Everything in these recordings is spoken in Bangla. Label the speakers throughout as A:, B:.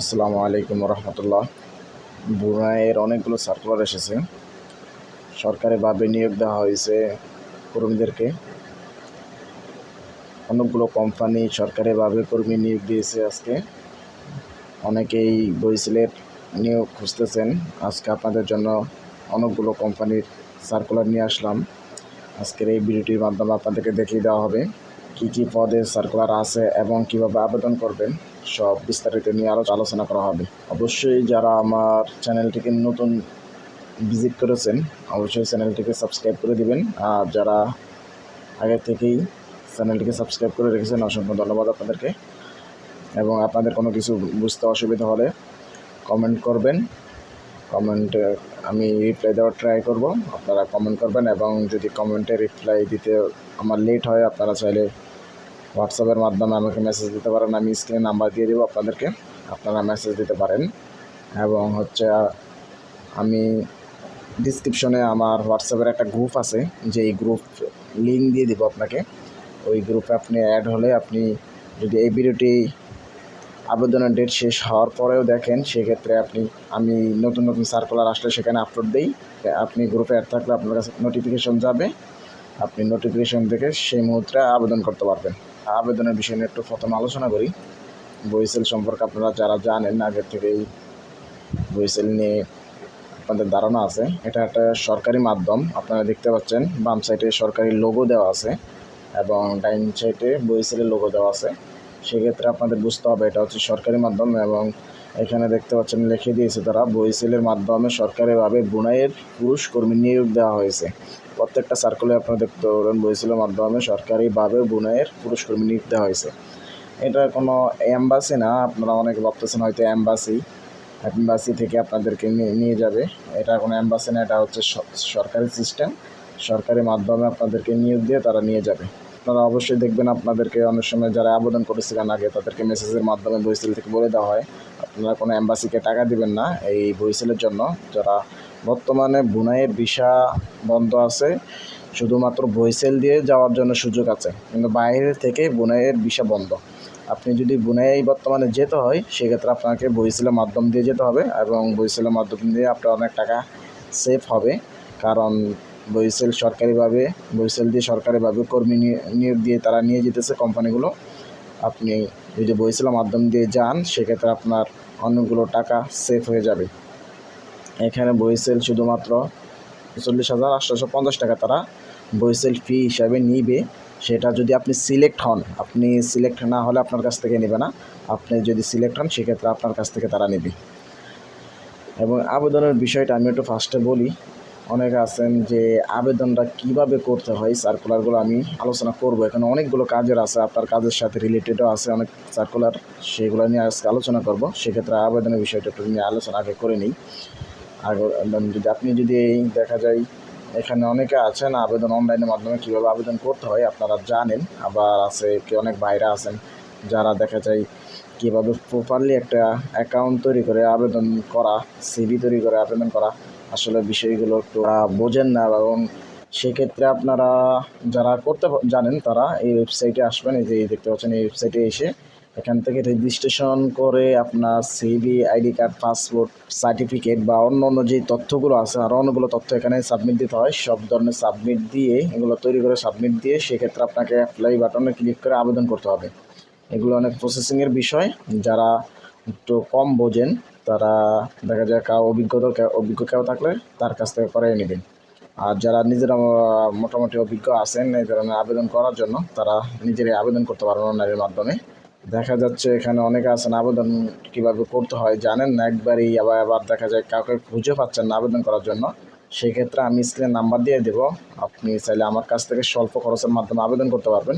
A: আসসালামু আলাইকুম রহমতুল্লাহ। বুনাইয়ের অনেকগুলো সার্কুলার এসেছে। সরকারিভাবে নিয়োগ দেওয়া হয়েছে কর্মীদেরকে। অনেকগুলো কোম্পানি সরকারিভাবে কর্মী নিয়োগ দিয়েছে আজকে। অনেকেই বইসিলের নিয়োগ খুঁজতেছেন। আজকে আপনাদের জন্য অনেকগুলো কোম্পানির সার্কুলার নিয়ে আসলাম। আজকের এই ভিডিওটির মাধ্যমে আপনাদেরকে দেখিয়ে দেওয়া হবে কী কী পদে সার্কুলার আছে এবং কীভাবে আবেদন করবেন। সব বিস্তারিত নিয়ে আরও আলোচনা করা হবে। অবশ্যই যারা আমার চ্যানেলটিকে নতুন ভিজিট করেছেন, অবশ্যই চ্যানেলটিকে সাবস্ক্রাইব করে দিবেন। আর যারা আগে থেকেই চ্যানেলটিকে সাবস্ক্রাইব করে রেখেছেন, অসংখ্য ধন্যবাদ আপনাদেরকে। এবং আপনাদের কোনো কিছু বুঝতে অসুবিধা হলে কমেন্ট করবেন। কমেন্টে আমি রিপ্লাই দেওয়ার ট্রাই করব। আপনারা কমেন্ট করবেন এবং যদি কমেন্টে রিপ্লাই দিতে আমার লেট হয়, আপনারা চাইলে হোয়াটসঅ্যাপের মাধ্যমে আমাকে মেসেজ দিতে পারেন। আমি স্ক্রিনে নাম্বার দিয়ে দেবো আপনাদেরকে। আপনারা মেসেজ দিতে পারেন। এবং হচ্ছে, আমি ডিসক্রিপশনে আমার হোয়াটসঅ্যাপের একটা গ্রুপ আছে, যে এই গ্রুপ লিঙ্ক দিয়ে দেবো আপনাকে। ওই গ্রুপে আপনি অ্যাড হলে আপনি যদি এই ভিডিওটি আবেদনের ডেট শেষ হওয়ার পরেও দেখেন, সেক্ষেত্রে আপনি, আমি নতুন নতুন সার্কুলার আসলে সেখানে আপলোড দিই। আপনি গ্রুপে অ্যাড থাকলে আপনার কাছে নোটিফিকেশন যাবে। আপনি নোটিফিকেশন দেখে সেই মুহূর্তে আবেদন করতে পারবেন। আবেদনের বিষয় নিয়ে একটু প্রথম আলোচনা করি। বইসেল সম্পর্কে আপনারা যারা জানেন, আগের থেকেই বইসেল নিয়ে আপনাদের ধারণা আছে। এটা একটা সরকারি মাধ্যম, আপনারা দেখতে পাচ্ছেন, বাম সাইডে সরকারি লোগো দেওয়া আছে এবং ডাইন সাইডে বইসেলের লোগো দেওয়া আছে। সেক্ষেত্রে আপনাদের বুঝতে হবে, এটা হচ্ছে সরকারি মাধ্যম এবং এখানে দেখতে পাচ্ছেন, লিখে দিয়েছে তারা, বইসেলের মাধ্যমে সরকারিভাবে বুনাইয়ের পুরুষ কর্মী নিয়োগ দেওয়া হয়েছে। প্রত্যেকটা সার্কুলে আপনারা দেখতে পাবেন বইসেলের মাধ্যমে সরকারিভাবে বুনাইয়ের পুরুষ কর্মী নিয়োগ দেওয়া হয়েছে। এটা কোনো অ্যাম্বাসি না, আপনারা অনেকে ভাবতেছেন হয়তো অ্যাম্বাসি অ্যাম্বাসি থেকে আপনাদেরকে নিয়ে যাবে। এটা কোনো অ্যাম্বাসি না, এটা হচ্ছে সরকারি সিস্টেম সরকারি মাধ্যমে আপনাদেরকে নিয়োগ দিয়ে তারা নিয়ে যাবে। আপনারা অবশ্যই দেখবেন আপনাদেরকে অনেক সময় যারা আবেদন করেছিলেন আগে, তাদেরকে মেসেজের মাধ্যমে বইসেল থেকে বলে দেওয়া হয়। আপনারা কোনো অ্যাম্বাসিকে টাকা দিবেন না এই বইসেলের জন্য। যারা বর্তমানে বুনাইয়ের ভিসা বন্ধ আছে, শুধুমাত্র বইসেল দিয়ে যাওয়ার জন্য সুযোগ আছে। কিন্তু বাইরে থেকে বুনাইয়ের ভিসা বন্ধ। আপনি যদি বুনাই বর্তমানে যেতে হয়, সেক্ষেত্রে আপনাকে বইসেলের মাধ্যম দিয়ে যেতে হবে এবং বইসেলের মাধ্যম দিয়ে আপনার অনেক টাকা সেফ হবে। কারণ বইসেল সরকারিভাবে বইসেল দিয়ে সরকারিভাবে কর্মী নিয়ে- নিয়োগ দিয়ে তারা নিয়ে যেতেছে কোম্পানিগুলো। আপনি যদি বইসেলের মাধ্যম দিয়ে যান, সেক্ষেত্রে আপনার অনেকগুলো টাকা সেফ হয়ে যাবে। এখানে বইসেল শুধুমাত্র চল্লিশ হাজার আটশোশো পঞ্চাশ টাকা তারা বইসেল ফি হিসাবে নিবে। সেটা যদি আপনি সিলেক্ট হন, আপনি সিলেক্ট না হলে আপনার কাছ থেকে নেবে না। আপনি যদি সিলেক্ট হন, সেক্ষেত্রে আপনার কাছ থেকে তারা নেবে। এবং আবেদনের বিষয়টা আমি একটু ফার্স্টে বলি। অনেকে আছেন যে আবেদনটা কীভাবে করতে হয় সার্কুলারগুলো আমি আলোচনা করব। এখানে অনেকগুলো কাজের আছে, আপনার কাজের সাথে রিলেটেডও আছে অনেক সার্কুলার সেগুলো নিয়ে আজকে আলোচনা করব। সেক্ষেত্রে আবেদনের বিষয়টা একটু নিয়ে আলোচনা আগে করে নিই। এবং যদি আপনি যদি দেখা যায় এখানে অনেকে আছেন, আবেদন অনলাইনের মাধ্যমে কীভাবে আবেদন করতে হয়, আপনারা জানেন। আবার আছে কি অনেক বাইরে আছেন যারা দেখা যায় কীভাবে প্রপারলি একটা অ্যাকাউন্ট তৈরি করে আবেদন করা সিভি তৈরি করে আবেদন করা। আসলে বিষয়গুলো একটু বোঝেন না এবং সেক্ষেত্রে আপনারা যারা করতে জানেন তারা এই ওয়েবসাইটে আসবেন, এই যে দেখতে পাচ্ছেন, এই ওয়েবসাইটে এসে এখান থেকে রেজিস্ট্রেশন করে আপনার CV ID card passport certificate বা অন্য অন্য যে তথ্যগুলো আছে আরও অনেকগুলো তথ্য এখানে সাবমিট দিতে হয়। সব ধরনের সাবমিট দিয়ে, এগুলো তৈরি করে সাবমিট দিয়ে সেক্ষেত্রে আপনাকে অ্যাপ্লাই বাটনে ক্লিক করে আবেদন করতে হবে। এগুলো অনেক প্রসেসিংয়ের বিষয়। যারা একটু কম বোঝেন, তারা দেখা যায় কাউ অভিজ্ঞতা, অভিজ্ঞ কেউ থাকলে তার কাছ থেকে করাই নেবেন। আর যারা নিজেরা মোটামুটি অভিজ্ঞ আছেন, এই ধরনের আবেদন করার জন্য তারা নিজেরাই আবেদন করতে পারবেন অনলাইনের মাধ্যমে। দেখা যাচ্ছে এখানে অনেকে আছেন, আবেদন কীভাবে করতে হয় জানেন না, একবারই আবার আবার দেখা যায় কাউকে খুঁজে পাচ্ছেন না আবেদন করার জন্য। সেক্ষেত্রে আমি স্ক্রিনে নাম্বার দিয়ে দেবো। আপনি চাইলে আমার কাছ থেকে স্বল্প খরচের মাধ্যমে আবেদন করতে পারবেন।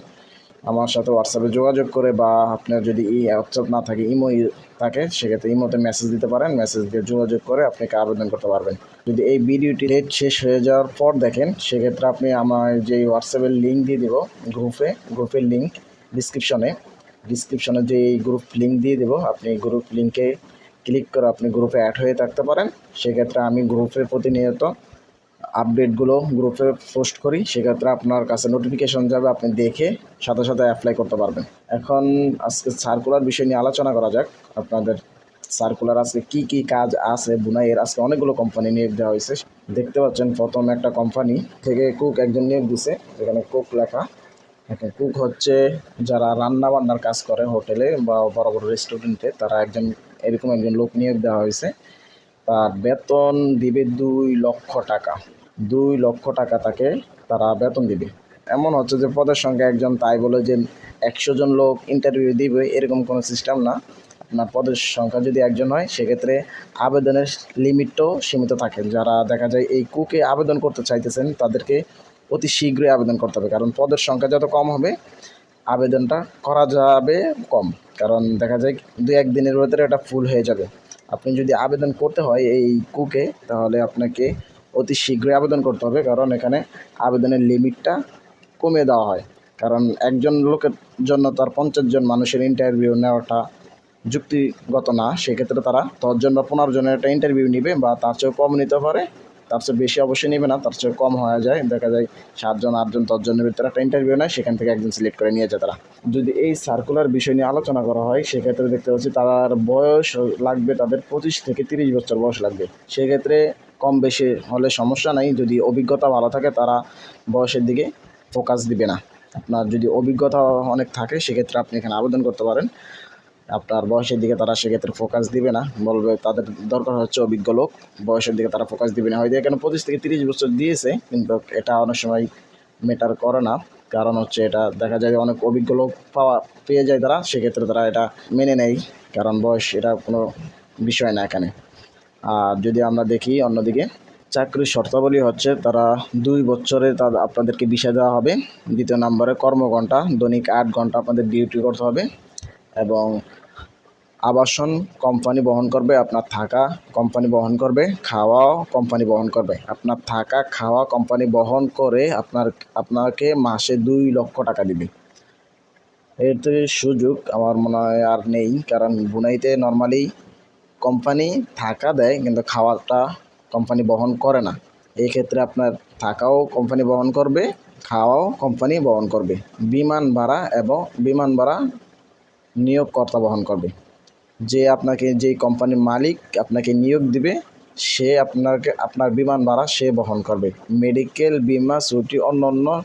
A: আমার সাথে হোয়াটসঅ্যাপে যোগাযোগ করে বা আপনার যদি ই হোয়াটসঅ্যাপ না থাকে, ইমো থাকে, সেক্ষেত্রে ইমোতে মেসেজ দিতে পারেন। মেসেজ দিয়ে যোগাযোগ করে আপনাকে আবেদন করতে পারবেন। যদি এই ভিডিওটি ডেট শেষ হয়ে যাওয়ার পর দেখেন, সেক্ষেত্রে আপনি আমার যে হোয়াটসঅ্যাপের লিঙ্ক দিয়ে দেবো গ্রুপে গ্রুপের লিঙ্ক ডিসক্রিপশনে ডিসক্রিপশনে যে এই গ্রুপ লিঙ্ক দিয়ে দেবো, আপনি এই গ্রুপ লিঙ্কে ক্লিক করে আপনি গ্রুপে অ্যাড হয়ে থাকতে পারেন। সেক্ষেত্রে আমি গ্রুপে প্রতিনিয়ত আপডেটগুলো গ্রুপে পোস্ট করি। সেক্ষেত্রে আপনার কাছে নোটিফিকেশন যাবে, আপনি দেখে সাথে সাথে অ্যাপ্লাই করতে পারবেন। এখন আজকে সার্কুলার বিষয় নিয়ে আলোচনা করা যাক। আপনাদের সার্কুলার আজকে কি কি কাজ আছে বুনাইয়ের আজকে অনেকগুলো কোম্পানি নিয়োগ দেওয়া হয়েছে। দেখতে পাচ্ছেন, প্রথম একটা কোম্পানি থেকে কুক একজন নিয়োগ দিছে, যেখানে কুক লেখা। এখন কুক হচ্ছে, যারা রান্না বান্নার কাজ করে হোটেলে বা বড় বড় রেস্টুরেন্টে তারা একজন, এরকম একজন লোক নিয়োগ দেওয়া হয়েছে। তার বেতন দিবে দুই লক্ষ টাকা। দুই লক্ষ টাকা তাকে তারা বেতন দিবে। এমন হচ্ছে যে পদের সংখ্যা একজন তাই বলে যে একশো জন লোক ইন্টারভিউ দিবে, এরকম কোনো সিস্টেম না। আপনার পদের সংখ্যা যদি একজন হয়, সেক্ষেত্রে আবেদনের লিমিটটাও সীমিত থাকে। যারা দেখা যায় এই কুকে আবেদন করতে চাইতেছেন, তাদেরকে অতি শীঘ্রই আবেদন করতে হবে। কারণ পদের সংখ্যা যত কম হবে, আবেদনটা করা যাবে কম। কারণ দেখা যায় দু এক দিনের ভেতরে এটা ফুল হয়ে যাবে। আপনি যদি আবেদন করতে হয় এই কুকে, তাহলে আপনাকে অতি শীঘ্রই আবেদন করতে হবে। কারণ এখানে আবেদনের লিমিটটা কমিয়ে দেওয়া হয়। কারণ একজন লোকের জন্য তার পঞ্চাশ জন মানুষের ইন্টারভিউ নেওয়াটা যুক্তিগত না। সেক্ষেত্রে তারা দশজন বা পনেরো জনের একটা ইন্টারভিউ নেবে বা তার চেয়েও কম নিতে পারে। তার চেয়ে বেশি অবশ্যই নেবে না, তার চেয়ে কম হয়ে যায়। দেখা যায় সাতজন, আটজন দশজনের ভিতরে একটা ইন্টারভিউ নেয়, সেখান থেকে একজন সিলেক্ট করে নিয়ে যায় তারা। যদি এই সার্কুলার বিষয় নিয়ে আলোচনা করা হয়, সেক্ষেত্রে দেখতে পাচ্ছি তার বয়স লাগবে তাদের পঁচিশ থেকে তিরিশ বছর বয়স লাগবে। সেক্ষেত্রে কম বেশি হলে সমস্যা নাই, যদি অভিজ্ঞতা ভালো থাকে তারা বয়সের দিকে ফোকাস দিবে না। আপনার যদি অভিজ্ঞতা অনেক থাকে, সেক্ষেত্রে আপনি এখানে আবেদন করতে পারেন। আপনার বয়সের দিকে তারা সেক্ষেত্রে ফোকাস দিবে না। বলবে তাদের দরকার হচ্ছে অভিজ্ঞ লোক। বয়সের দিকে তারা ফোকাস দিবে না। হয়তো এখানে পঁচিশ থেকে তিরিশ বছর দিয়েছে, কিন্তু এটা অনেক সময় মেটার করে না। কারণ হচ্ছে এটা দেখা যায় অনেক অভিজ্ঞ লোক পাওয়া, পেয়ে যায় তারা। সেক্ষেত্রে তারা এটা মেনে নেয়। কারণ বয়স এটা কোনো বিষয় না এখানে। আর যদি আমরা দেখি অন্যদিকে, চাকরির শর্তাবলী হচ্ছে তারা দুই বছরে তাদের আপনাদেরকে বিষয় দেওয়া হবে। দ্বিতীয় নম্বরে কর্মঘণ্টা, দৈনিক আট ঘণ্টা আপনাদের ডিউটি করতে হবে। এবং আবাসন কোম্পানি বহন করবে, আপনার থাকা কোম্পানি বহন করবে, খাওয়াও কোম্পানি বহন করবে। আপনার থাকা, খাওয়া কোম্পানি বহন করে আপনার, আপনাকে মাসে দুই লক্ষ টাকা দিবে। এতে সুযোগ আমার মনে হয় আর নেই, কারণ বুনাইতে নর্মালি কোম্পানি থাকা দেয়, কিন্তু খাওয়াটা কোম্পানি বহন করে না। এই ক্ষেত্রে আপনার থাকাও কোম্পানি বহন করবে, খাওয়াও কোম্পানি বহন করবে। বিমান ভাড়া এবং বিমান ভাড়া নিয়োগকর্তা বহন করবে। যে আপনাকে যেই কোম্পানির মালিক আপনাকে নিয়োগ দিবে, সে আপনাকে, আপনার বিমান ভাড়া সে বহন করবে। মেডিকেল, বিমা, ছুটি, অন্যান্য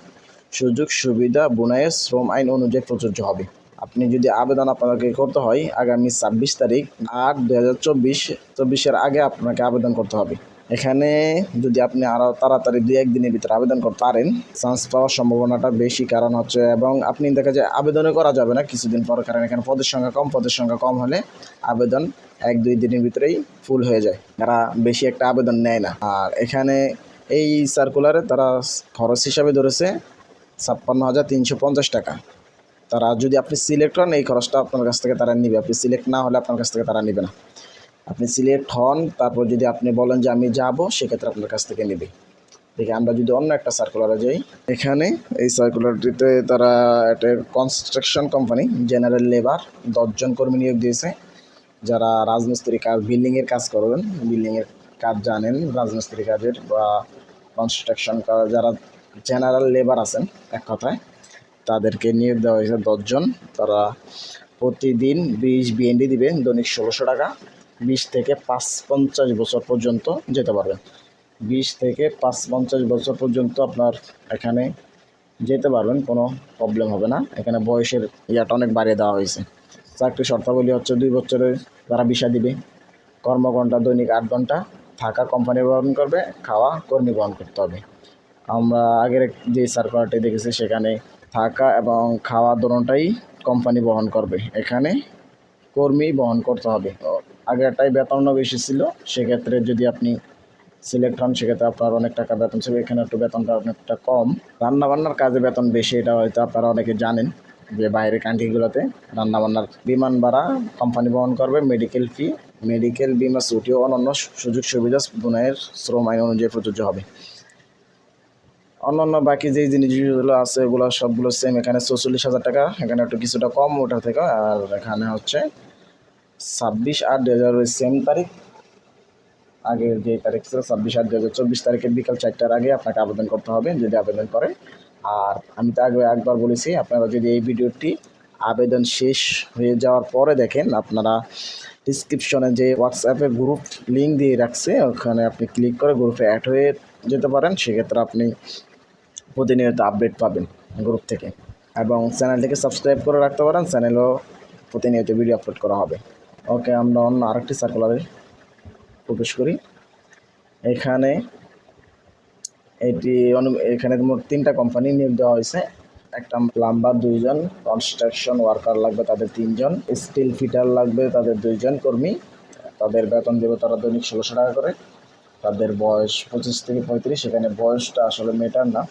A: সুযোগ, সুবিধা বুনাইয়ের শ্রম আইন অনুযায়ী প্রযোজ্য হবে। আপনি যদি আবেদন আপনাকে করতে হয়, আগামী ছাব্বিশ তারিখ আট দু হাজার চব্বিশ, চব্বিশের আগে আপনাকে আবেদন করতে হবে। এখানে যদি আপনি আরও তাড়াতাড়ি দু একদিনের ভিতরে আবেদন করতে পারেন চান্স পাওয়ার সম্ভাবনাটা বেশি। কারণ হচ্ছে, এবং আপনি দেখা যায় আবেদনও করা যাবে না কিছুদিন পর, কারণ এখানে পদের সংখ্যা কম, পদের সংখ্যা কম হলে আবেদন এক দুই দিনের ভিতরেই ফুল হয়ে যায়। তারা বেশি একটা আবেদন নেয় না। আর এখানে এই সার্কুলারে তারা খরচ হিসাবে ধরেছে ছাপ্পান্ন হাজার তিনশো পঞ্চাশ টাকা। তারা যদি আপনি সিলেক্ট হন, এই খরচটা আপনার কাছ থেকে তারা নিবে। আপনি সিলেক্ট না হলে আপনার কাছ থেকে তারা নিবে না। আপনি সিলেক্ট হন, তারপর যদি আপনি বলেন যে আমি যাব, সেক্ষেত্রে আপনার কাছ থেকে নেবে। দেখি, আমরা যদি অন্য একটা সার্কুলারে যাই, এখানে এই সার্কুলারটিতে তারা একটা কনস্ট্রাকশন কোম্পানি জেনারেল লেবার দশজন কর্মী নিয়োগ দিয়েছে। যারা রাজমিস্ত্রি কাজ বিল্ডিংয়ের কাজ করবেন বিল্ডিংয়ের কাজ জানেন, রাজমিস্ত্রি কাজের বা কনস্ট্রাকশন যারা জেনারেল লেবার আছেন, এক কথায়, তাদেরকে নিয়োগ দেওয়া হয়েছে দশজন। তারা প্রতিদিন বিশ বিএনডি দিবেন দৈনিক ষোলোশো টাকা। বিশ থেকে পাঁচ পঞ্চাশ বছর পর্যন্ত যেতে পারবেন বিশ থেকে পাঁচ পঞ্চাশ বছর পর্যন্ত আপনার এখানে যেতে পারবেন, কোনো প্রবলেম হবে না। এখানে বয়সের ইয়াটা অনেক বাড়িয়ে দেওয়া হয়েছে। চাকরি শর্তাবলী হচ্ছে দুই বছরের তারা বিষা দিবে। কর্মঘণ্টা, দৈনিক আট ঘণ্টা থাকা কোম্পানি বহন করবে, খাওয়া, কর্মী বহন করতে হবে। আমরা আগের যে সার্কুলারটি দেখেছি, সেখানে থাকা এবং খাওয়া দোনোটাই কোম্পানি বহন করবে। এখানে কর্মী বহন করতে হবে। আগেরটাই বেতনও বেশি ছিল, সেক্ষেত্রে যদি আপনি সিলেক্ট হন, সেক্ষেত্রে আপনার অনেক টাকা বেতন ছিল। এখানে একটু বেতনটা অনেকটা কম। রান্নাবান্নার কাজে বেতন বেশি, এটা হয়তো আপনারা অনেকে জানেন যে বাইরের কান্ট্রিগুলোতে রান্নাবান্নার বিমান ভাড়া কোম্পানি বহন করবে মেডিকেল ফি মেডিকেল বিমা, ছুটি ও অন্যান্য সুযোগ সুবিধা বুনাইয়ের শ্রম আইন অনুযায়ী প্রযোজ্য হবে। অন্যান্য বাকি যেই জিনিসগুলো আছে ওগুলো সবগুলো সেম এখানে চৌচল্লিশ হাজার টাকা, এখানে একটু কিছুটা কম ওটা থেকে, আর এখানে হচ্ছে ছাব্বিশ আট দু হাজার সেম তারিখ। আগের যে তারিখ ছিল ছাব্বিশ আট দু হাজার চব্বিশ তারিখের বিকাল চারটার আগে আপনাকে আবেদন করতে হবে যদি আবেদন করে। আর আমি তো আগে একবার বলেছি, আপনারা যদি এই ভিডিওটি আবেদন শেষ হয়ে যাওয়ার পরে দেখেন, আপনারা ডিসক্রিপশনে যে হোয়াটসঅ্যাপে গ্রুপ লিঙ্ক দিয়ে রাখছে, ওখানে আপনি ক্লিক করে গ্রুপে অ্যাড হয়ে যেতে পারেন। সেক্ষেত্রে আপনি প্রতিনিয়ত আপডেট পাবেন গ্রুপ থেকে। এবং চ্যানেলটিকে সাবস্ক্রাইব করে রাখতে পারেন চ্যানেলও প্রতিনিয়ত ভিডিও আপলোড করা হবে। ওকে, আমরা অন্য আরেকটি সার্কুলারে প্রবেশ করি। এখানে এটি এখানে মোট তিনটা কোম্পানি নিয়োগ দেওয়া হয়েছে। একটা প্লাম্বার দুইজন কনস্ট্রাকশন ওয়ার্কার লাগবে তাদের তিনজন স্টিল ফিটার লাগবে তাদের দুইজন কর্মী। তাদের বেতন দেবে তারা দৈনিক ষোলোশো টাকা করে। তাদের বয়স পঁচিশ থেকে পঁয়ত্রিশ সেখানে বয়সটা আসলে মেটার না।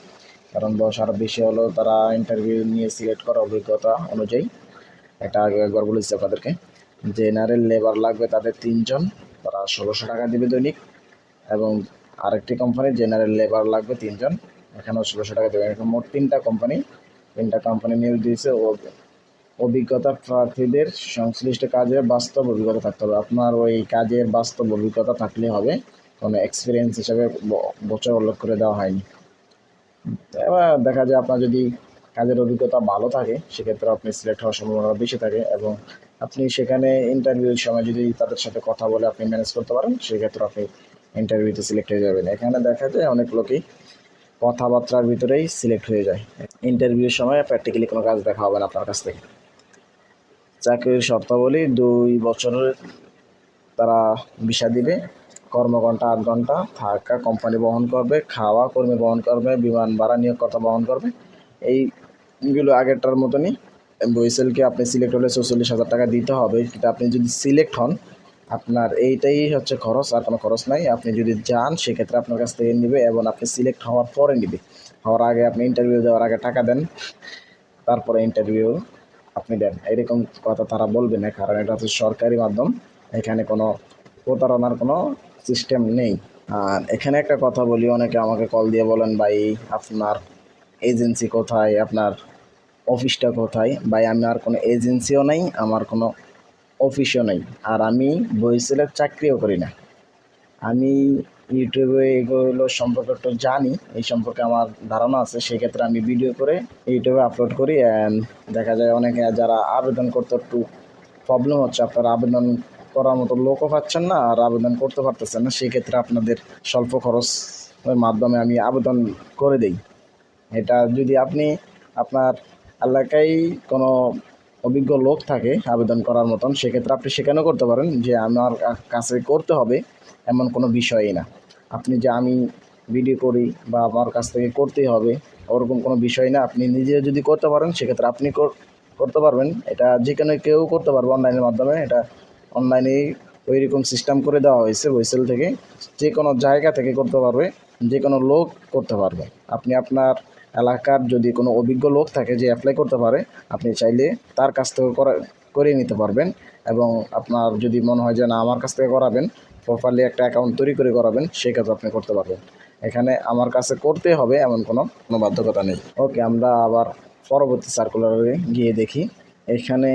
A: কারণ বয়স আরও বেশি হলেও তারা ইন্টারভিউ নিয়ে সিলেক্ট করা অভিজ্ঞতা অনুযায়ী। এটা আগে একবার বলেছি আপনাদেরকে। জেনারেল লেবার লাগবে তাদের তিনজন। তারা ষোলোশো টাকা দেবে দৈনিক এবং আরেকটি কোম্পানি জেনারেল লেবার লাগবে তিনজন। এখানেও ষোলোশো টাকা দেবে। এখন মোট তিনটা কোম্পানি তিনটা কোম্পানি নিয়োগ দিয়েছে। ও অভিজ্ঞতা প্রার্থীদের সংশ্লিষ্ট কাজের বাস্তব অভিজ্ঞতা থাকতে হবে। আপনার ওই কাজের বাস্তব অভিজ্ঞতা থাকলে হবে। কোনো এক্সপিরিয়েন্স হিসাবে বছর উল্লেখ করে দেওয়া হয়নি। এবার দেখা যায় আপনার যদি কাজের অভিজ্ঞতা ভালো থাকে, সেক্ষেত্রে আপনি সিলেক্ট হওয়ার সম্ভাবনা বেশি থাকে এবং আপনি সেখানে ইন্টারভিউর সময় যদি তাদের সাথে কথা বলে আপনি ম্যানেজ করতে পারেন, সেক্ষেত্রে আপনি ইন্টারভিউতে সিলেক্ট হয়ে যাবেন। এখানে দেখা যায় অনেক লোকই কথাবার্তার ভিতরেই সিলেক্ট হয়ে যায়। ইন্টারভিউর সময় প্র্যাকটিক্যালি কোনো কাজ দেখা হবে না আপনার কাছ থেকে। চাকরির শর্তাবলী দুই বছরের তারা ভিসা দিবে। কর্মঘণ্টা আট ঘণ্টা থাকা কোম্পানি বহন করবে, খাওয়া কর্মী বহন করবে, বিমান ভাড়া নিয়োগকর্তা বহন করবে। এইগুলো আগেরটার মতনই বইসেলকে আপনি সিলেক্ট হলে চৌচল্লিশ হাজার টাকা দিতে হবে। কিন্তু আপনি যদি সিলেক্ট হন, আপনার এইটাই হচ্ছে খরচ, আর কোনো খরচ নাই। আপনি যদি যান, সেক্ষেত্রে আপনার কাছ থেকে নেবে এবং আপনি সিলেক্ট হওয়ার পরে নেবে। হওয়ার আগে আপনি ইন্টারভিউ দেওয়ার আগে টাকা দেন, তারপরে ইন্টারভিউ আপনি দেন। এরকম কথা তারা বলবে না, কারণ এটা হচ্ছে সরকারি মাধ্যম। এখানে কোনো প্রতারণার কোনো সিস্টেম নেই। আর এখানে একটা কথা বলি, অনেকে আমাকে কল দিয়ে বলেন, ভাই, আপনার এজেন্সি কোথায়? আপনার অফিসটা কোথায় ভাই আর কোনো এজেন্সিও নেই, আমার কোনো অফিসও নেই। আর আমি বইসেলের চাকরিও করি না। আমি ইউটিউবে এগুলো সম্পর্কে একটু জানি, এই সম্পর্কে আমার ধারণা আছে। সেক্ষেত্রে আমি ভিডিও করে ইউটিউবে আপলোড করি অ্যান্ড দেখা যায় অনেকে যারা আবেদন করতে একটু প্রবলেম হচ্ছে, আপনারা আবেদন করার মতো লোকও পাচ্ছেন না আর আবেদন করতে পারতেছেন না। সেক্ষেত্রে আপনাদের স্বল্প খরচের মাধ্যমে আমি আবেদন করে দিই। এটা যদি আপনি আপনার এলাকায় কোনো অভিজ্ঞ লোক থাকে আবেদন করার মতন, সেক্ষেত্রে আপনি সেখানেও করতে পারেন যে আমার কাছে করতে হবে এমন কোনো বিষয়ই না। আপনি যে আমি ভিডিও করি বা আমার কাছ থেকে করতেই হবে, ওরকম কোনো বিষয় না। আপনি নিজে যদি করতে পারেন, সেক্ষেত্রে আপনি কর- করতে পারবেন। এটা যে কোনো কেউ করতে পারবে অনলাইনের মাধ্যমে। এটা অনলাইনে ওই রকম সিস্টেম করে দেওয়া হয়েছে বইসেল থেকে। যে কোনো জায়গা থেকে করতে পারবে, যে কোনো লোক করতে পারবে। আপনি আপনার এলাকার যদি কোনো অভিজ্ঞ লোক থাকে যে অ্যাপ্লাই করতে পারে, আপনি চাইলে তার কাছ থেকে করা করে নিতে পারবেন এবং আপনার যদি মনে হয় যে না, আমার কাছ থেকে করাবেন প্রপারলি একটা অ্যাকাউন্ট তৈরি করে করাবেন, সেই কাজ আপনি করতে পারবেন। এখানে আমার কাছে করতে হবে এমন কোনো কোনো বাধ্যকতা নেই। ওকে, আমরা আবার পরবর্তী সার্কুলারে গিয়ে দেখি। এখানে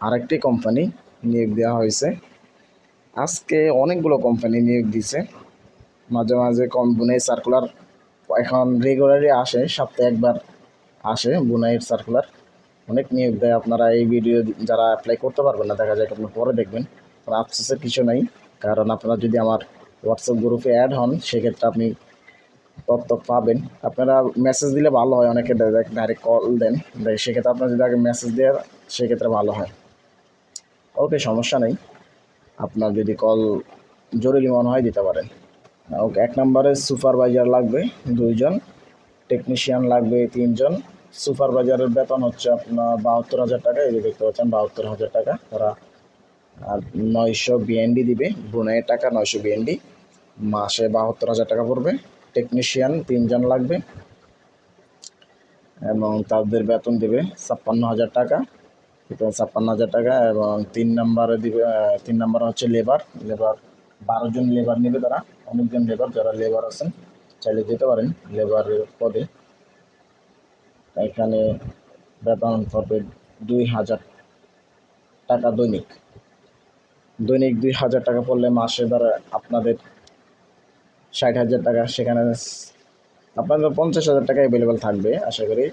A: আরেকটি কোম্পানি নিয়োগ দেওয়া হয়েছে। আজকে অনেকগুলো কোম্পানি নিয়োগ দিছে মাঝে মাঝে কম বুনাই সার্কুলার এখন রেগুলারই আসে, সপ্তাহে একবার আসে বুনাইয়ের সার্কুলার অনেক নিয়োগ দেয় আপনারা এই ভিডিও যারা অ্যাপ্লাই করতে পারবেন না, দেখা যায় আপনি পরে দেখবেন। কোনো আফসোসের কিছু নেই, কারণ আপনারা যদি আমার হোয়াটসঅ্যাপ গ্রুপে অ্যাড হন, সেক্ষেত্রে আপনি তথ্য পাবেন। আপনারা মেসেজ দিলে ভালো হয়, অনেকে ডাইরেক্ট কল দেন। সেক্ষেত্রে আপনারা যদি আগে মেসেজ দেন, সেক্ষেত্রে ভালো হয়। ওকে সমস্যা নেই। আপনার যদি কল জরুরি মনে হয়, দিতে পারেন। ওকে, এক নম্বরে সুপারভাইজার লাগবে দুইজন, টেকনিশিয়ান লাগবে তিনজন। সুপারভাইজারের বেতন হচ্ছে আপনার বাহাত্তর হাজার টাকা, এই যে দেখতে পাচ্ছেন, বাহাত্তর হাজার টাকা। তারা আর নয়শো বিএনডি দিবে বুনের টাকা, নয়শো বিএনডি। মাসে বাহাত্তর হাজার টাকা পড়বে, টেকনিশিয়ান তিনজন লাগবে। এবং তাদের বেতন দিবে ছাপ্পান্ন হাজার টাকা ছাপ্পান্ন হাজার টাকা। এবং তিন নম্বরে দিবে তিন নম্বরে হচ্ছে লেবার লেবার, বারো জন লেবার নেবে তারা। অনেকজন লেবার যারা লেবার আছেন, চাইলে যেতে পারেন লেবারের পদে। এখানে বেতন হবে দুই হাজার টাকা দৈনিক। দৈনিক দুই হাজার টাকা পড়লে মাসে ধরে আপনাদের ষাট হাজার টাকা, সেখানে আপনাদের পঞ্চাশ হাজার টাকা অ্যাভেলেবেল থাকবে, আশা করি।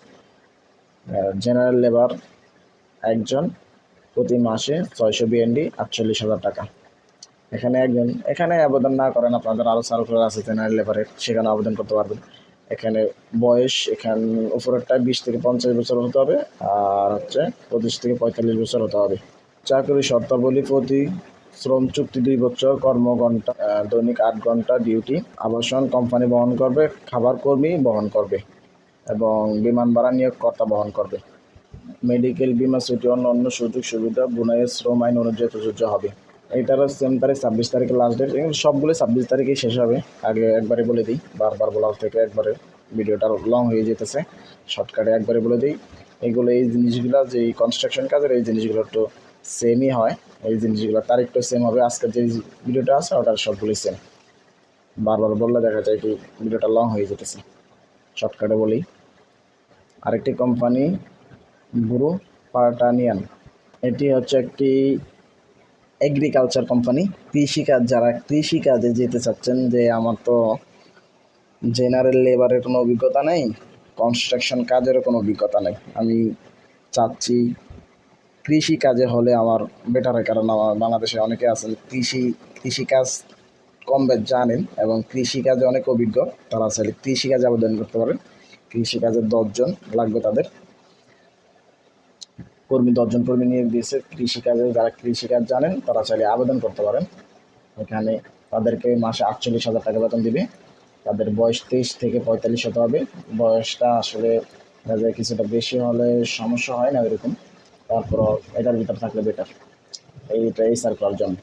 A: জেনারেল লেবার একজন প্রতি মাসে ছয়শো বিএনডি আটচল্লিশ হাজার টাকা। এখানে একজন, এখানে আবেদন না করেন আপনাদের আরও সার্কুলার আছে জেনারেল লেবারের সেখানে আবেদন করতে পারবেন। এখানে বয়স, এখানে, উপরেরটা বিশ থেকে পঞ্চাশ বছর হতে হবে, আর হচ্ছে পঁচিশ থেকে পঁয়তাল্লিশ বছর হতে হবে। চাকরি শর্তাবলী প্রতি শ্রম চুক্তি দুই বছর, কর্মঘণ্টা দৈনিক আট ঘণ্টা ডিউটি আবাসন কোম্পানি বহন করবে, খাবার কর্মী বহন করবে, এবং বিমান ভাড়া নিয়োগকর্তা বহন করবে। মেডিকেল বিমা, ছুটি অন্য অন্য সুযোগ সুবিধা বুনাইয়ের শ্রম আইন অনুযায়ী প্রযোজ্য হবে। এটারও সেম তারিখ, ছাব্বিশ তারিখে লাস্ট ডেট সবগুলো ছাব্বিশ তারিখেই শেষ হবে। আগে একবারে বলে দিই, বারবার বলার থেকে একবারে ভিডিওটা লং হয়ে যেতেছে। শর্টকাটে একবারে বলে দিই, এগুলো এই জিনিসগুলো যে কনস্ট্রাকশন কাজের এই জিনিসগুলো একটু সেমই হয়। এই জিনিসগুলো তারিখটা সেম হবে। আজকের যে ভিডিওটা আছে, ওটার সবগুলোই সেম বারবার বললে দেখা যায় কি ভিডিওটা লং হয়ে যেতেছে। শর্টকাটে বলি, আরেকটি কোম্পানি বুরু পার্টানিয়ান এটি হচ্ছে একটি এগ্রিকালচার কোম্পানি কৃষিকাজ, যারা কৃষিকাজে যেতে চাচ্ছেন, যে আমার তো জেনারেল লেবারের কোনো অভিজ্ঞতা নেই কনস্ট্রাকশন কাজেরও কোনো অভিজ্ঞতা নেই। আমি চাচ্ছি কৃষি কাজে হলে আমার বেটার হয়, কারণ আমার বাংলাদেশে অনেকে আছেন, কৃষি, কৃষিকাজ কম বেশ জানেন এবং কৃষিকাজে অনেক অভিজ্ঞ, তারা চাইলে কৃষিকাজে আবেদন করতে পারেন। কৃষিকাজে দশজন লাগবে তাদের। কর্মী, দশজন কর্মী নিয়োগ দিয়েছে। কৃষিকাজে যারা কৃষিকাজ জানেন, তারা চাইলে আবেদন করতে পারেন। এখানে তাদেরকে মাসে আটচল্লিশ হাজার টাকা বেতন দিবে। তাদের বয়স তেইশ থেকে পঁয়তাল্লিশ হতে হবে। বয়সটা আসলে যায় কিছুটা বেশি হলে সমস্যা হয় না এরকম। তারপর এটার ভিতর থাকলে বেটার এইটা এই সার্কুলার জন্য।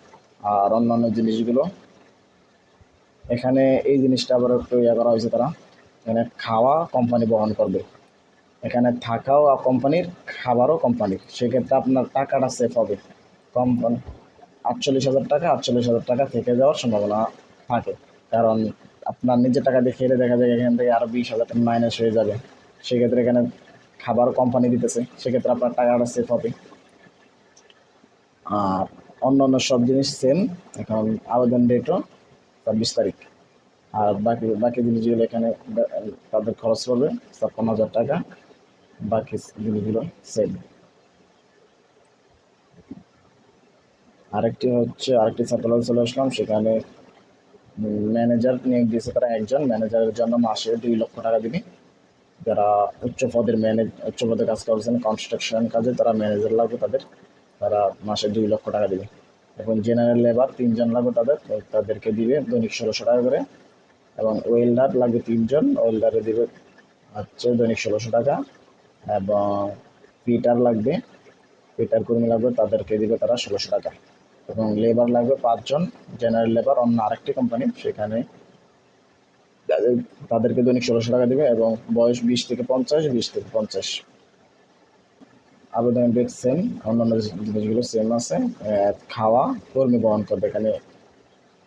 A: আর অন্যান্য জিনিসগুলো, এখানে এই জিনিসটা আবার একটু ইয়ে করা হয়েছে তারা। এখানে খাওয়া কোম্পানি বহন করবে। এখানে থাকাও কোম্পানির খাবারও কোম্পানির সেক্ষেত্রে আপনার টাকাটা সেফ হবে। কোম্পানি আটচল্লিশ হাজার টাকা, আটচল্লিশ হাজার টাকা থেকে যাওয়ার সম্ভাবনা থাকে। কারণ আপনার নিজের টাকা দিয়ে খেলে দেখা যায় এখান থেকে আরও বিশ হাজার টাকা মাইনাস হয়ে যাবে। সেক্ষেত্রে এখানে খাবার কোম্পানি দিতেছে। সেক্ষেত্রে আপনার টাকাটা সেফ হবে। আর অন্য অন্য সব জিনিস সেম এখন আবেদন ডেটও ছাব্বিশ তারিখ। আর বাকি বাকি জিনিসগুলো এখানে তাদের খরচ পড়বে ছাপ্পান্ন হাজার টাকা। বাকি জিনিসগুলো সেম। আরেকটি হচ্ছে, আরেকটি সার্কুলার চলে আসলাম, সেখানে ম্যানেজার নিয়োগ দিয়েছে তারা একজন ম্যানেজারের জন্য মাসে দুই লক্ষ টাকা দিবে। যারা উচ্চ পদের ম্যানেজ উচ্চ পদে কাজ করছেন কনস্ট্রাকশন কাজে, তারা ম্যানেজার লাগবে তাদের। তারা মাসে দুই লক্ষ টাকা দিবে। এখন জেনারেল লেবার তিনজন লাগবে তাদের তাদেরকে দিবে দৈনিক ষোলোশো টাকা করে। এবং ওয়েল্ডার লাগবে তিনজন ওয়েল্ডারে দিবে হচ্ছে দৈনিক ষোলোশো টাকা। এবং পিটার লাগবে। পিটার কর্মী লাগবে তাদেরকে দিবে তারা ষোলোশো টাকা। এবং লেবার লাগবে পাঁচজন জেনারেল লেবার অন্য আরেকটি কোম্পানি সেখানে তাদের- তাদেরকে দৈনিক ষোলোশো টাকা দেবে এবং বয়স বিশ থেকে পঞ্চাশ, বিশ থেকে পঞ্চাশ। আবেদনের ডেট সেম অন্যান্য জিনিসগুলো সেম আছে। খাওয়া, কর্মী বহন করবে এখানে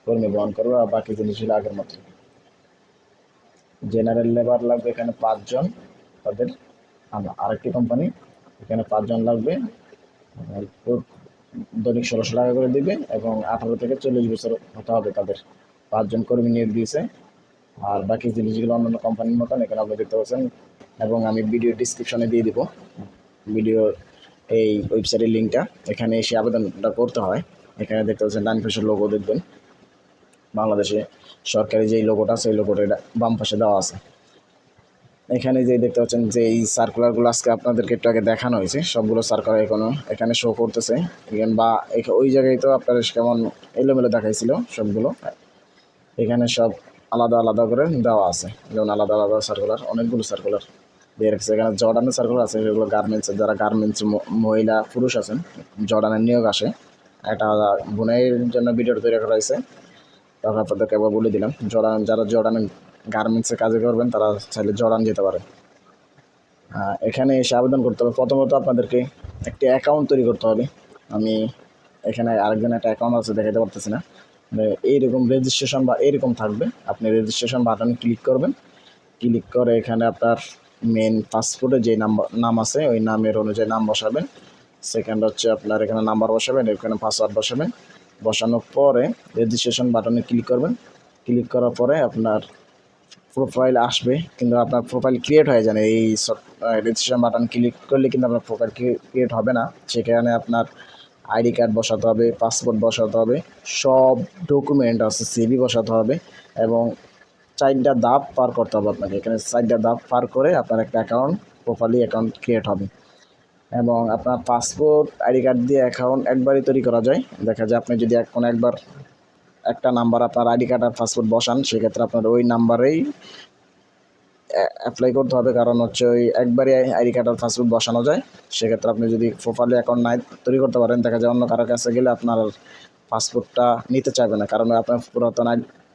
A: কর্মী বহন করবে আর বাকি জিনিসগুলো আগের মতো জেনারেল লেবার লাগবে এখানে পাঁচজন, তাদের। আরেকটি কোম্পানি এখানে পাঁচজন লাগবে। দৈনিক ষোলোশো টাকা করে দিবে এবং আঠারো থেকে চল্লিশ বছর হতে হবে তাদের। পাঁচজন কর্মী নিয়োগ দিয়েছে। আর বাকি জিনিসগুলো অন্যান্য কোম্পানির মতন, এখানে আপনি দেখতে পাচ্ছেন। এবং আমি ভিডিও ডিসক্রিপশনে দিয়ে দিব। ভিডিও এই ওয়েবসাইটের লিঙ্কটা এখানে এসে আবেদনটা করতে হয়। এখানে দেখতে পাচ্ছেন ডান পাশের লোগো দেখবেন। বাংলাদেশে সরকারি যেই লোগোটা আছে সেই লোগোটা এটা বাম পাশে দেওয়া আছে। এখানে যে দেখতে পাচ্ছেন যে এই সার্কুলারগুলো আজকে আপনাদেরকে একটু আগে দেখানো হয়েছে। সবগুলো সার্কুলার এখনও এখানে শো করতেছে। বা ওই জায়গায় তো আপনার কেমন এলোমেলো দেখাইছিল সবগুলো। এখানে সব আলাদা আলাদা করে দেওয়া আছে। যেমন আলাদা আলাদা সার্কুলার অনেকগুলো সার্কুলার দিয়ে রাখছে এখানে জর্ডানের সার্কুলার আছে, সেগুলো গার্মেন্টসের যারা গার্মেন্টস মহিলা, পুরুষ আছেন, জর্ডানের নিয়োগ আসে। একটা বোনের জন্য ভিডিও তৈরি করা হয়েছে। তখন আপনাদেরকে একবার বলে দিলাম, জর্ডান যারা জর্ডানের গার্মেন্টসে কাজে করবেন, তারা চাইলে জর্ডান যেতে পারে। এখানে এসে আবেদন করতে হবে। প্রথমত আপনাদেরকে একটি অ্যাকাউন্ট তৈরি করতে হবে। আমি এখানে আরেকজন একটা অ্যাকাউন্ট আছে দেখাতে পারতেছি না। মানে এইরকম রেজিস্ট্রেশন বা এরকম থাকবে। আপনি রেজিস্ট্রেশন বাটনে ক্লিক করবেন। ক্লিক করে এখানে আপনার মেন পাসপোর্টে যে নাম্বার নাম আছে, ওই নামের অনুযায়ী নাম বসাবেন। সেকেন্ড হচ্ছে আপনার এখানে নাম্বার বসাবেন, এখানে পাসওয়ার্ড বসাবেন। বসানোর পরে রেজিস্ট্রেশন বাটনে ক্লিক করবেন। ক্লিক করার পরে আপনার প্রোফাইল আসবে, কিন্তু আপনার প্রোফাইল ক্রিয়েট হয়ে যাবে এই রেজিস্ট্রেশন বাটন ক্লিক করলে কিন্তু আপনার প্রোফাইল ক্রিয়েট হবে না। সেখানে আপনার আইডি কার্ড বসাতে হবে পাসপোর্ট বসাতে হবে, সব ডকুমেন্ট আছে সিভি বসাতে হবে এবং চারটা ধাপ পার করতে হবে আপনাকে। এখানে চারটা ধাপ পার করে আপনার একটা অ্যাকাউন্ট প্রোফাইলি অ্যাকাউন্ট ক্রিয়েট হবে। এবং আপনার পাসপোর্ট আইডি কার্ড দিয়ে অ্যাকাউন্ট একবারই তৈরি করা যায়। দেখা যায় আপনি যদি এখন একবার একটা নাম্বার আপনার আইডি কার্ড আর পাসপোর্ট বসান, সেক্ষেত্রে আপনার ওই নাম্বারেই অ্যাপ্লাই করতে হবে। কারণ হচ্ছে ওই একবারই আইডি কার্ড আর পাসপোর্ট বসানো যায়। সেক্ষেত্রে আপনি যদি প্রোফাইলি অ্যাকাউন্ট নাই তৈরি করতে পারেন, দেখা যায় অন্য কারোর কাছে গেলে আপনার পাসপোর্টটা নিতে চাইবে না। কারণ আপনার পুরাতন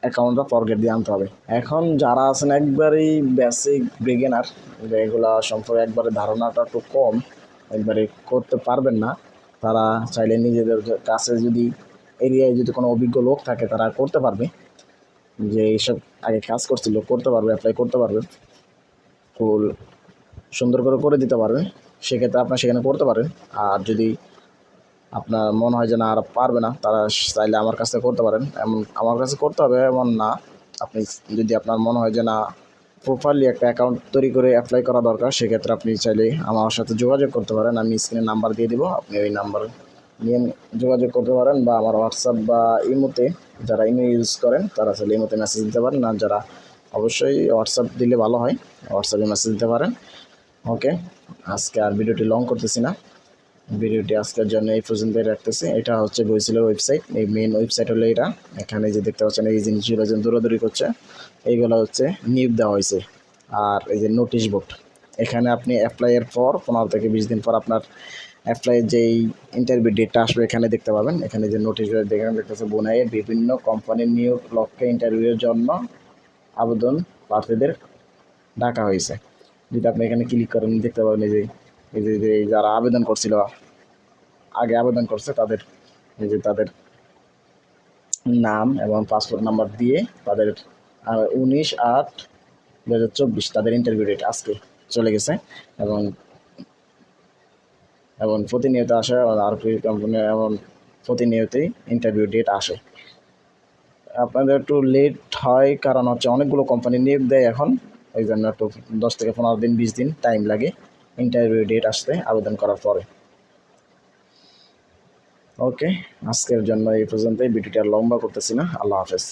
A: অ্যাকাউন্টটা ফরগেট দিয়ে আনতে হবে। এখন যারা আছেন একবারেই বেসিক বিগিনার এগুলা সম্পর্কে একবারে ধারণাটা একটু কম, একবারে করতে পারবেন না। তারা চাইলে নিজেদের কাছে যদি এরিয়ায় যদি কোনো অভিজ্ঞ লোক থাকে, তারা করতে পারবে। যে এইসব আগে কাজ করছিল করতে পারবে অ্যাপ্লাই করতে পারবে। ফুল সুন্দর করে করে দিতে পারবে। সেক্ষেত্রে আপনার সেখানে করতে পারেন। আর যদি আপনার মনে হয় যে না, আর পারবে না, তারা চাইলে আমার কাছে করতে পারেন। এমন আমার কাছে করতে হবে, এমন না। আপনি যদি আপনার মনে হয় যে না প্রপারলি একটা অ্যাকাউন্ট তৈরি করে অ্যাপ্লাই করা দরকার, সেক্ষেত্রে আপনি চাইলে আমার সাথে যোগাযোগ করতে পারেন। আমি স্ক্রিনে নাম্বার দিয়ে দেবো, আপনি ওই নাম্বার নিয়ে যোগাযোগ করতে পারেন বা আমার হোয়াটসঅ্যাপ বা ইমোতে যারা ইমো ইউজ করেন, তারা চাইলে ইমোতে মেসেজ দিতে পারেন। না যারা অবশ্যই হোয়াটসঅ্যাপ দিলে ভালো হয় হোয়াটসঅ্যাপে মেসেজ দিতে পারেন। ওকে আজকে আর ভিডিওটি লং করতেছি না। ভিডিওটি আজকের জন্য এই পর্যন্তই রাখতেছি। এটা হচ্ছে বইছিলের ওয়েবসাইট এই মেন ওয়েবসাইট হলো এটা। এখানে যে দেখতে পাচ্ছেন, এই জিনিসগুলো যে দৌড়াদৌড়ি করছে, এইগুলো হচ্ছে নিয়োগ দেওয়া হয়েছে। আর এই যে নোটিশ বোর্ড এখানে আপনি অ্যাপ্লাইয়ের পর, পনেরো থেকে বিশ দিন পর আপনার অ্যাপ্লাইয়ের যেই ইন্টারভিউ ডেটটা আসবে এখানে দেখতে পাবেন। এখানে যে নোটিশ দেখেন দেখতেছে বোনাইয়ে বিভিন্ন কোম্পানির নিয়োগ লক্ষ্যে ইন্টারভিউয়ের জন্য আবেদন প্রার্থীদের ডাকা হয়েছে। যদি আপনি এখানে ক্লিক করেন, দেখতে পাবেন এই যে এই যে যে যারা আবেদন করছিল, আগে আবেদন করছে, তাদের, এই যে তাদের নাম এবং পাসপোর্ট নাম্বার দিয়ে তাদের উনিশ আট দু হাজার চব্বিশ তাদের ইন্টারভিউ ডেট আজকে চলে গেছে এবং এবং প্রতিনিয়ত আসে, আর পি কোম্পানি এবং প্রতিনিয়তই ইন্টারভিউ ডেট আসে। আপনাদের একটু লেট হয় কারণ হচ্ছে অনেকগুলো কোম্পানি নিয়োগ দেয় এখন ওই জন্য একটু দশ থেকে পনেরো দিন, বিশ দিন টাইম লাগে ইন্টারভিউ ডেট আসতে, আবেদন করার পরে। ওকে আজকের জন্য এই পর্যন্তই। ভিডিওটা লম্বা করতেছি না। আল্লাহ হাফেজ।